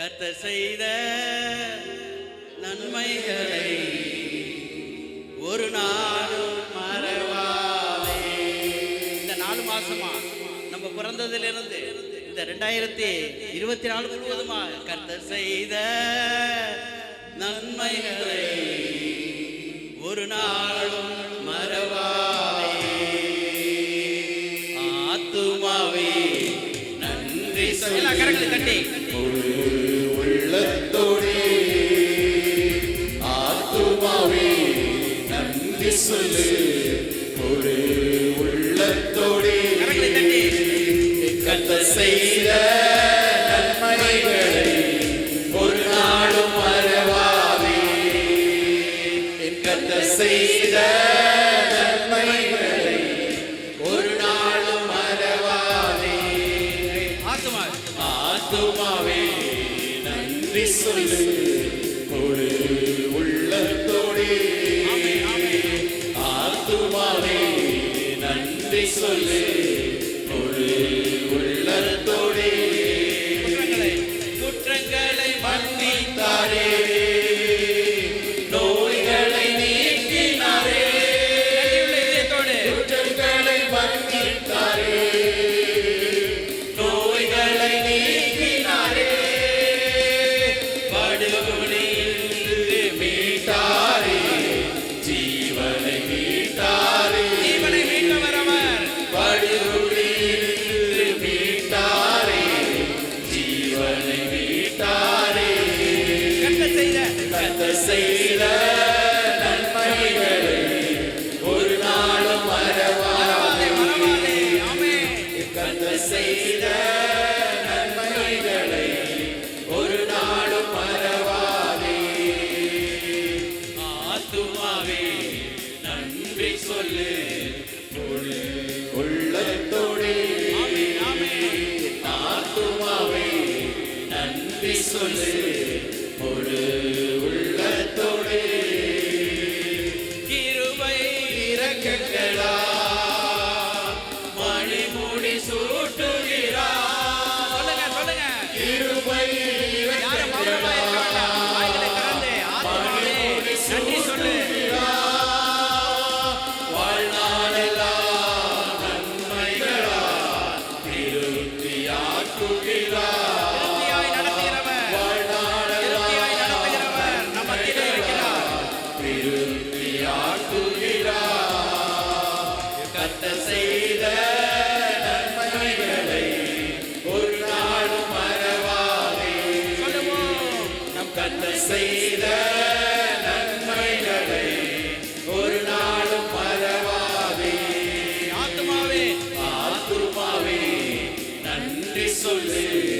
கத்த செய்த நன்மைகளை ஒரு நாளும் மறவாதே. இந்த நாலு மாசமா நம்ம பிறந்ததிலிருந்து இந்த ரெண்டாயிரத்தி இருபத்தி நாலு முழுவதுமா கத்த செய்த நன்மைகளை ஒரு நாளும் உள்ளத்தோடே ஆத்துமாவே நன்றி சொல்லு. ஒரு உள்ளத்தோடே. கத்த செய்த நன்மைகளை ஒரு நாளும் மறவாதே. என் கத்த செய்த நன்றி சொல்லு கொடு உள்ளத்தோடே. ஆத்துமாவே நன்றி சொல்லு. சொல்லு ஒரு உள்ளத்தோடே. கிருபை இறக்கங்களா மணிமுடி சூட்டுகிறா. சொல்லுங்க சொல்லுங்க. ஆத்துமாவே நன்றி சொல்லு. வாழ்நாளெல்லாம் நன்மைகளா திருப்தியாக்குகிறா. செய்த நன்மைகளை ஒரு நாளும் மறவாதே. ஆத்துமாவே. ஆத்துமாவே நன்றி சொல்லு.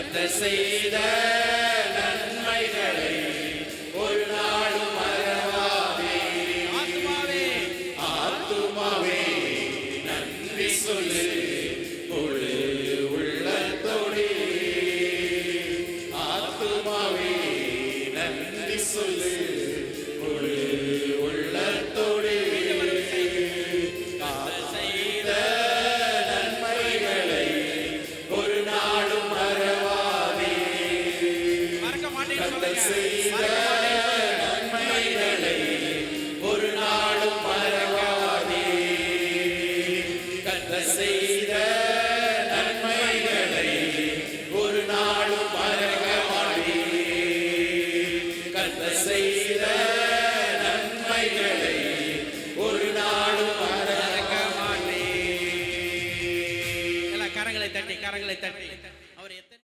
கத்தர் செய்த நன்மைகளை ஒரு நாளும் மறவாதே. ஆத்துமாவே ஆத்துமாவே நன்றி சொல்லு. ಐತಟ್ಟಿ